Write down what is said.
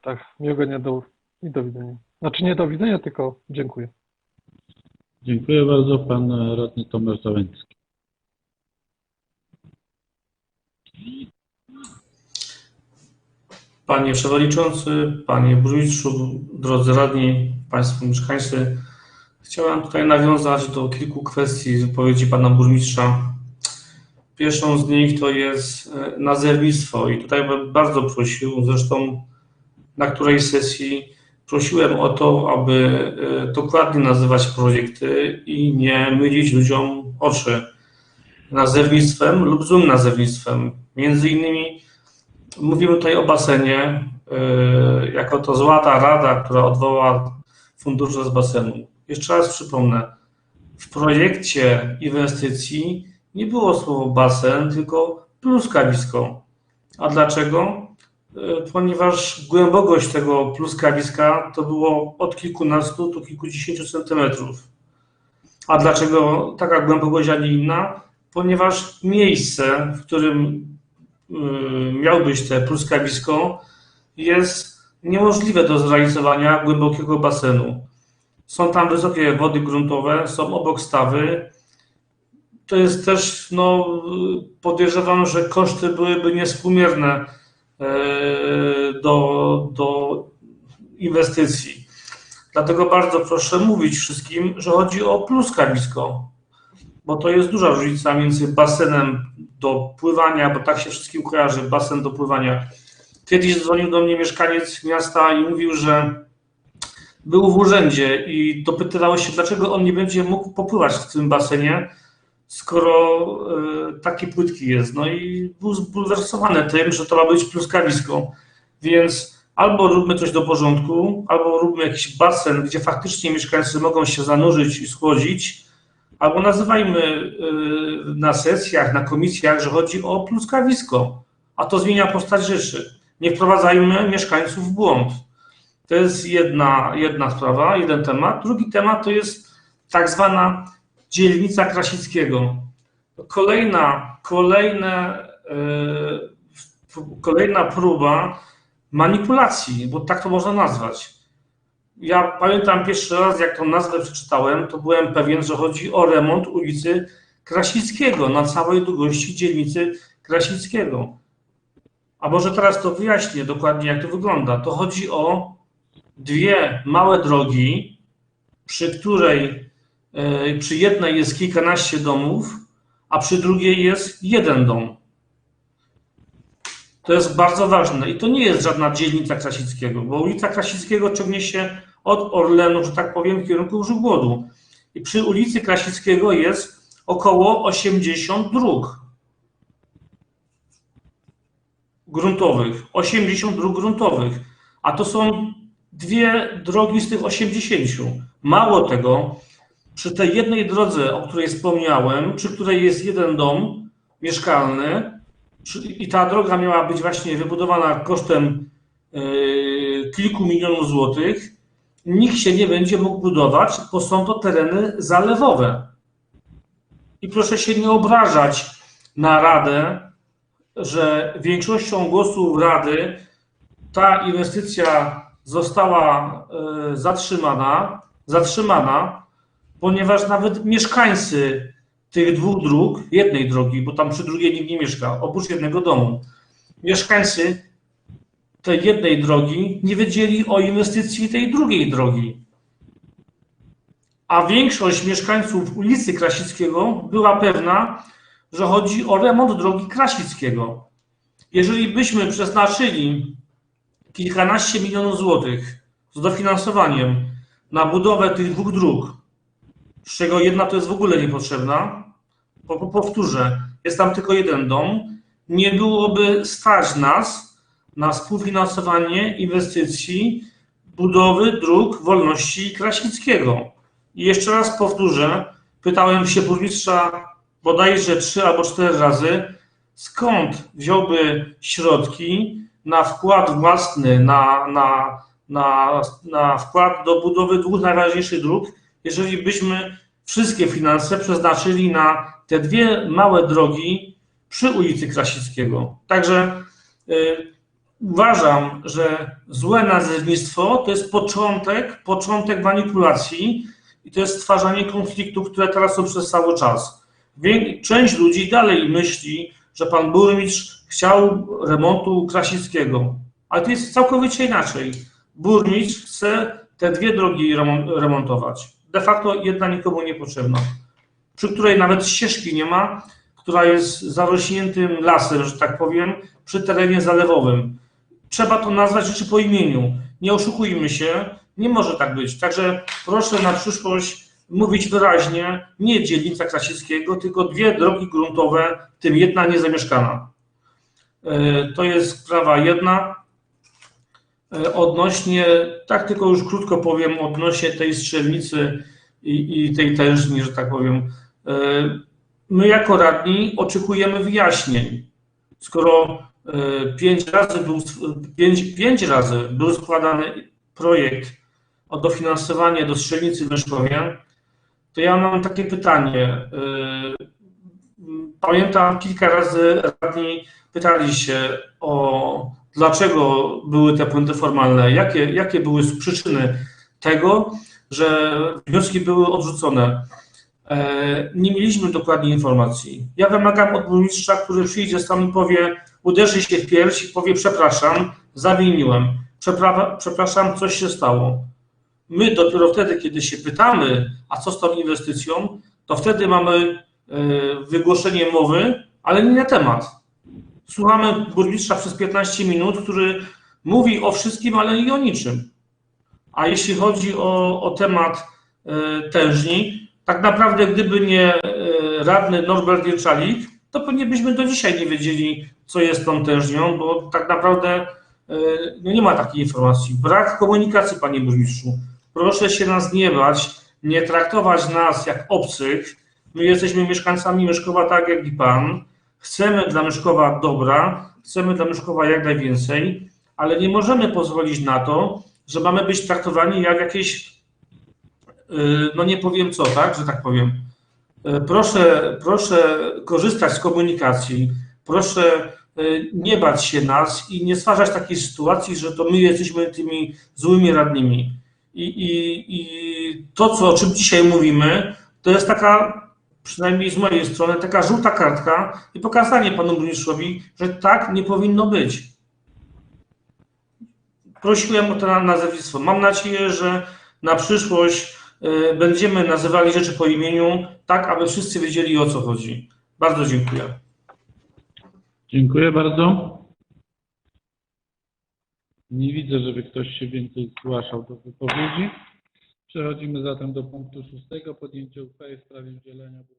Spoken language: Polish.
Tak, miłego dnia do, i do widzenia. Znaczy nie do widzenia, tylko dziękuję. Dziękuję bardzo. Pan radny Tomasz Załęcki. Panie Przewodniczący, Panie Burmistrzu, drodzy radni, Państwo mieszkańcy, chciałem tutaj nawiązać do kilku kwestii z wypowiedzi Pana Burmistrza. Pierwszą z nich to jest e, nazewnictwo i tutaj bym bardzo prosił, zresztą na której sesji prosiłem o to, aby e, dokładnie nazywać projekty i nie mylić ludziom oczy nazewnictwem lub złym nazewnictwem. Między innymi Mówimy tutaj o basenie, yy, jako to złata rada, która odwoła fundusze z basenu. Jeszcze raz przypomnę, w projekcie inwestycji nie było słowo basen, tylko pluskawisko. A dlaczego? Yy, ponieważ głębokość tego pluskawiska to było od kilkunastu do kilkudziesięciu centymetrów. A dlaczego taka głębokość, a nie inna? Ponieważ miejsce, w którym Y, miał być te pluskawisko, jest niemożliwe do zrealizowania głębokiego basenu. Są tam wysokie wody gruntowe, są obok stawy. To jest też, no, podejrzewam, że koszty byłyby niespółmierne e, do, do inwestycji. Dlatego bardzo proszę mówić wszystkim, że chodzi o pluskawisko, bo to jest duża różnica między basenem do pływania, bo tak się wszystkim kojarzy, basen do pływania. Kiedyś dzwonił do mnie mieszkaniec miasta i mówił, że był w urzędzie i dopytywało się, dlaczego on nie będzie mógł popływać w tym basenie, skoro y, taki płytki jest. No i był zbulwersowany tym, że to ma być pluskawisko. Więc albo róbmy coś do porządku, albo róbmy jakiś basen, gdzie faktycznie mieszkańcy mogą się zanurzyć i schłodzić, albo nazywajmy y, na sesjach, na komisjach, że chodzi o pluskawisko, a to zmienia postać rzeczy. Nie wprowadzajmy mieszkańców w błąd. To jest jedna, jedna sprawa, jeden temat. Drugi temat to jest tak zwana dzielnica Krasickiego. Kolejna, kolejne, yy, kolejna próba manipulacji, bo tak to można nazwać ja pamiętam pierwszy raz, jak tą nazwę przeczytałem, to byłem pewien, że chodzi o remont ulicy Krasickiego na całej długości dzielnicy Krasickiego. A może teraz to wyjaśnię dokładnie, jak to wygląda. To chodzi o dwie małe drogi, przy której e, przy jednej jest kilkanaście domów, a przy drugiej jest jeden dom. To jest bardzo ważne i to nie jest żadna dzielnica Krasickiego, bo ulica Krasickiego ciągnie się od Orlenu, że tak powiem, w kierunku Żugłodu. I przy ulicy Krasickiego jest około 80 dróg gruntowych. 80 dróg gruntowych. A to są dwie drogi z tych 80. Mało tego, przy tej jednej drodze, o której wspomniałem, przy której jest jeden dom mieszkalny, i ta droga miała być właśnie wybudowana kosztem yy, kilku milionów złotych, nikt się nie będzie mógł budować, bo są to tereny zalewowe. I proszę się nie obrażać na Radę, że większością głosów Rady ta inwestycja została e, zatrzymana, zatrzymana, ponieważ nawet mieszkańcy tych dwóch dróg, jednej drogi, bo tam przy drugiej nikt nie mieszka, oprócz jednego domu, mieszkańcy tej jednej drogi, nie wiedzieli o inwestycji tej drugiej drogi. A większość mieszkańców ulicy Krasickiego była pewna, że chodzi o remont drogi Krasickiego. Jeżeli byśmy przeznaczyli kilkanaście milionów złotych z dofinansowaniem na budowę tych dwóch dróg, z czego jedna to jest w ogóle niepotrzebna, powtórzę, jest tam tylko jeden dom, nie byłoby stać nas na współfinansowanie inwestycji budowy dróg Wolności Krasickiego. I jeszcze raz powtórzę, pytałem się burmistrza bodajże trzy albo cztery razy, skąd wziąłby środki na wkład własny, na, na, na, na wkład do budowy dwóch najważniejszych dróg, jeżeli byśmy wszystkie finanse przeznaczyli na te dwie małe drogi przy ulicy Krasickiego. Także y, uważam, że złe nazewnictwo to jest początek, początek manipulacji i to jest stwarzanie konfliktów, które teraz są przez cały czas. Część ludzi dalej myśli, że pan burmistrz chciał remontu Krasickiego, ale to jest całkowicie inaczej. Burmistrz chce te dwie drogi remon- remontować. De facto jedna nikomu niepotrzebna, przy której nawet ścieżki nie ma, która jest zarośniętym lasem, że tak powiem, przy terenie zalewowym. Trzeba to nazwać rzeczy po imieniu. Nie oszukujmy się, nie może tak być. Także proszę na przyszłość mówić wyraźnie, nie dzielnica Krasickiego, tylko dwie drogi gruntowe, tym jedna niezamieszkana. E, To jest sprawa jedna. E, Odnośnie, tak tylko już krótko powiem, odnośnie tej strzelnicy i, i tej tężni, że tak powiem. E, My jako radni oczekujemy wyjaśnień. Skoro e, pięć razy był, pięć, pięć razy był składany projekt o dofinansowanie do strzelnicy w Leszkowie, to ja mam takie pytanie. Pamiętam kilka razy radni pytali się o dlaczego były te błędy formalne, jakie, jakie były przyczyny tego, że wnioski były odrzucone. E, Nie mieliśmy dokładnie informacji. Ja wymagam od burmistrza, który przyjdzie sam i powie, uderzy się w pierś i powie przepraszam, zawiniłem, Przepra- przepraszam, coś się stało. My dopiero wtedy, kiedy się pytamy, a co z tą inwestycją, to wtedy mamy e, wygłoszenie mowy, ale nie na temat. Słuchamy burmistrza przez 15 minut, który mówi o wszystkim, ale nie o niczym. A jeśli chodzi o, o temat e, tężni, tak naprawdę gdyby nie e, radny Norbert Wielczalik, to pewnie byśmy do dzisiaj nie wiedzieli, co jest tą tężnią, bo tak naprawdę e, no nie ma takiej informacji. Brak komunikacji, panie burmistrzu. Proszę się nas nie bać, nie traktować nas jak obcych. My jesteśmy mieszkańcami Myszkowa tak jak i pan. Chcemy dla Myszkowa dobra, chcemy dla Myszkowa jak najwięcej, ale nie możemy pozwolić na to, że mamy być traktowani jak jakieś, yy, no nie powiem co, tak, że tak powiem. Yy, Proszę, proszę korzystać z komunikacji, proszę yy, nie bać się nas i nie stwarzać takiej sytuacji, że to my jesteśmy tymi złymi radnymi. I, i, i to, co, o czym dzisiaj mówimy, to jest taka, przynajmniej z mojej strony, taka żółta kartka i pokazanie panu burmistrzowi, że tak nie powinno być. Prosiłem o to na- nazewnictwo. Mam nadzieję, że na przyszłość y, będziemy nazywali rzeczy po imieniu, tak aby wszyscy wiedzieli o co chodzi. Bardzo dziękuję. Dziękuję bardzo. Nie widzę, żeby ktoś się więcej zgłaszał do wypowiedzi. Przechodzimy zatem do punktu szóstego. Podjęcie uchwały w sprawie udzielenia